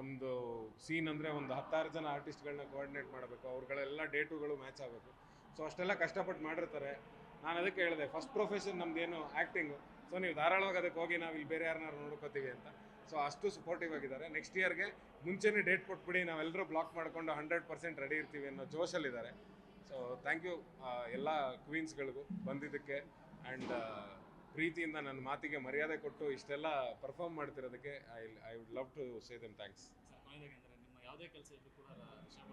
ಒಂದು ಸೀನ್ ಅಂದರೆ ಒಂದು ಹತ್ತಾರು ಜನ ಆರ್ಟಿಸ್ಟ್ಗಳನ್ನ ಕೋಆರ್ಡಿನೇಟ್ ಮಾಡಬೇಕು. ಅವ್ರುಗಳೆಲ್ಲ ಡೇಟುಗಳು ಮ್ಯಾಚ್ ಆಗಬೇಕು. ಸೊ ಅಷ್ಟೆಲ್ಲ ಕಷ್ಟಪಟ್ಟು ಮಾಡಿರ್ತಾರೆ. ನಾನು ಅದಕ್ಕೆ ಹೇಳಿದೆ ಫಸ್ಟ್ ಪ್ರೊಫೆಷನ್ ನಮ್ದೇನು ಆ್ಯಕ್ಟಿಂಗು ಸೊ ನೀವು ಧಾರಾಳವಾಗಿ ಅದಕ್ಕೆ ಹೋಗಿ ನಾವು ಇಲ್ಲಿ ಬೇರೆ ಯಾರನ್ನಾರು ನೋಡ್ಕೋತೀವಿ ಅಂತ. ಸೊ ಅಷ್ಟು ಸಪೋರ್ಟಿವ್ ಆಗಿದ್ದಾರೆ. ನೆಕ್ಸ್ಟ್ ಇಯರ್ಗೆ ಮುಂಚೆನೇ ಡೇಟ್ ಕೊಟ್ಬಿಡಿ, ನಾವೆಲ್ಲರೂ ಬ್ಲಾಕ್ ಮಾಡಿಕೊಂಡು ಹಂಡ್ರೆಡ್ ಪರ್ಸೆಂಟ್ ರೆಡಿ ಇರ್ತೀವಿ ಅನ್ನೋ ಜೋಶಲ್ಲಿದ್ದಾರೆ ಸೊ ಥ್ಯಾಂಕ್ ಯು ಎಲ್ಲ ಕ್ವೀನ್ಸ್ಗಳಿಗೂ ಬಂದಿದ್ದಕ್ಕೆ. ಆ್ಯಂಡ್ ಪ್ರೀತಿಯಿಂದ ನನ್ನ ಮಾತಿಗೆ ಮರ್ಯಾದೆ ಕೊಟ್ಟು ಇಷ್ಟೆಲ್ಲ perform ಮಾಡ್ತಿರೋದಕ್ಕೆ I I would love to say them thanks ನಿಮ್ಮ ಯಾವುದೇ ಕೆಲಸ ಇದ್ರೂ ಕೂಡ ರಿಷಬ್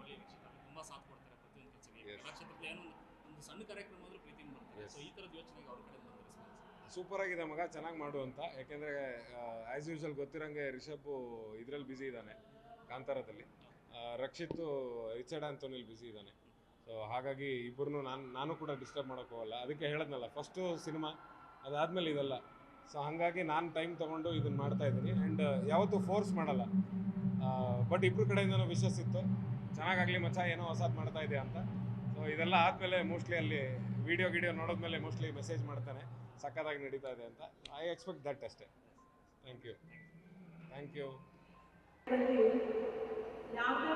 ತುಂಬ ಸಾಥ್ ಕೊಡ್ತಾರೆ ಪ್ರತಿಯೊಂದು ಕೆಲಸಕ್ಕೆ. ಕಲಾಕ್ಷೇತ್ರದಲ್ಲಿ ಕಲಾ ಕ್ಷೇತ್ರದಲ್ಲಿ ಏನೋ ಒಂದು ಸಣ್ಣ ಕಾರ್ಯಕ್ರಮ ಆದರೂ ಪ್ರೀತಿಯಿಂದ ಬರ್ತಾರೆ ಸೊ ಈ ಥರದ ಯೋಚನೆಗೆ ಅವ್ರ ಕಡೆ ಬಂದರೆ ಸೂಪರ್ ಆಗಿದೆ ಮಗ ಚೆನ್ನಾಗಿ ಮಾಡು ಅಂತ. ಯಾಕೆಂದರೆ ಆ್ಯಸ್ ಯೂಶಲ್ ಗೊತ್ತಿರೋಂಗೆ ರಿಷಬ್ ಇದರಲ್ಲಿ ಬ್ಯುಸಿ ಇದ್ದಾನೆ ಕಾಂತಾರದಲ್ಲಿ. ರಕ್ಷಿತ್ ರಿಚರ್ಡ್ ಆಂಥೋನಿಲ್ ಬ್ಯುಸಿ ಇದ್ದಾನೆ. ಸೊ ಹಾಗಾಗಿ ಇಬ್ಬರನ್ನು ನಾನು ನಾನು ಕೂಡ ಡಿಸ್ಟರ್ಬ್ ಮಾಡೋಕ್ಕೋಗಲ್ಲ ಅದಕ್ಕೆ ಹೇಳದ್ನಲ್ಲ ಫಸ್ಟು ಸಿನಿಮಾ ಅದಾದಮೇಲೆ ಇದೆಲ್ಲ. ಸೊ ಹಾಗಾಗಿ ನಾನು ಟೈಮ್ ತೊಗೊಂಡು ಇದನ್ನು ಮಾಡ್ತಾ ಇದ್ದೀನಿ. ಆ್ಯಂಡ್ ಯಾವತ್ತೂ ಫೋರ್ಸ್ ಮಾಡಲ್ಲ. ಬಟ್ ಇಬ್ಬರು ಕಡೆಯಿಂದನೂ ವಿಶಸ್ ಇತ್ತು. ಚೆನ್ನಾಗಾಗಲಿ ಮಚ್ಚ, ಏನೋ ಹೊಸದು ಮಾಡ್ತಾ ಇದೆಯಾ ಅಂತ. ಸೊ ಇದೆಲ್ಲ ಆದಮೇಲೆ ಮೋಸ್ಟ್ಲಿ ಅಲ್ಲಿ ವಿಡಿಯೋ ಗಿಡಿಯೋ ನೋಡಿದ್ಮೇಲೆ ಮೋಸ್ಟ್ಲಿ ಮೆಸೇಜ್ ಮಾಡ್ತಾನೆ. ಸಕ್ಕತ್ತಾಗಿ ನಡೀತಾ ಇದೆ ಅಂತ. ಐ ಎಕ್ಸ್ಪೆಕ್ಟ್ ದಟ್ ಅಷ್ಟೇ. ಥ್ಯಾಂಕ್ ಯು ಥ್ಯಾಂಕ್ ಯು ಯಾವುದೇ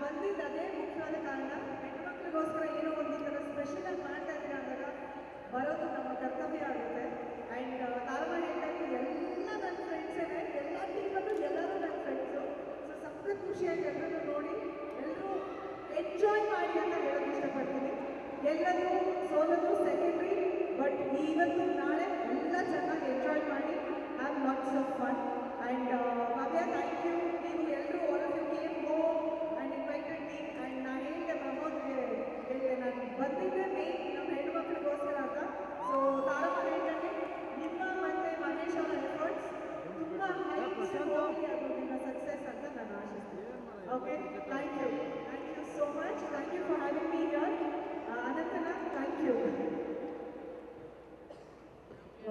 ಬಂದಿದ್ದು ಅದೇ ಮುಖ್ಯವಾದ ಕಾರಣ ಹೆಣ್ಮಕ್ಳಿಗೋಸ್ಕರ ಏನೋ ಒಂದು ಥರ ಸ್ಪೆಷಲ್ ಆಗಿ ಮಾಡ್ತಾ ಇದ್ದೀರಾ ಅಂದಾಗ ಬರೋದು ನಮ್ಮ ಕರ್ತವ್ಯ ಆಗುತ್ತೆ. ಆ್ಯಂಡ್ ತಾಲಮ ಹೇಳ್ದಂಗೆ ಎಲ್ಲ ನನ್ನ ಫ್ರೆಂಡ್ಸೇ ಎಲ್ಲ ಟೀಮಲ್ಲೂ ಎಲ್ಲರೂ ನನ್ನ ಫ್ರೆಂಡ್ಸು ಸೊ ಸಖತ್ ಖುಷಿಯಾಗಿ ಎಲ್ಲರೂ ನೋಡಿ. ಎಲ್ಲರೂ ಎಂಜಾಯ್ ಮಾಡಿ ಅಂತ ಹೇಳೋಕೆ ಇಷ್ಟಪಡ್ತೀನಿ. ಎಲ್ಲರೂ ಸೋಲೋದು ಸೆಕೆಂಡ್ರಿ ಬಟ್ ಇವತ್ತು ನಾಳೆ ಎಲ್ಲ ಚೆನ್ನಾಗಿ ಎಂಜಾಯ್ ಮಾಡಿ have lots of fun and Bhavya thank you ನೀವು ಎಲ್ಲರೂ all of you came home and invited me and ನಾನು ಹೇಳಿದೆ ಪ್ರಮೋದ್ಗೆ ಹೇಳಿದೆ ನಾನು ಬಂದಿದ್ದೆ ಮೇನ್ ನಮ್ಮ ಹೆಣ್ಮಕ್ಳಿಗೋಸ್ಕರ ಅಂತ ಸೊ ತಾಳಮ ಹೇಳ್ದಂಗೆ ನಿಮ್ಮ ಮತ್ತು ಮಹೇಶ್ ಅವರ ಎಫರ್ಟ್ಸ್ ತುಂಬ ಹೈಟ್ಸ್ ಹೋಗಿ ಅದು ನಿಮ್ಮ ಸಕ್ಸಸ್ ಅಂತ ನಾನು ಆಶಿಸ್ತೀನಿ okay thank you thank you so much thank you for having me here Anantnag thank you Once again,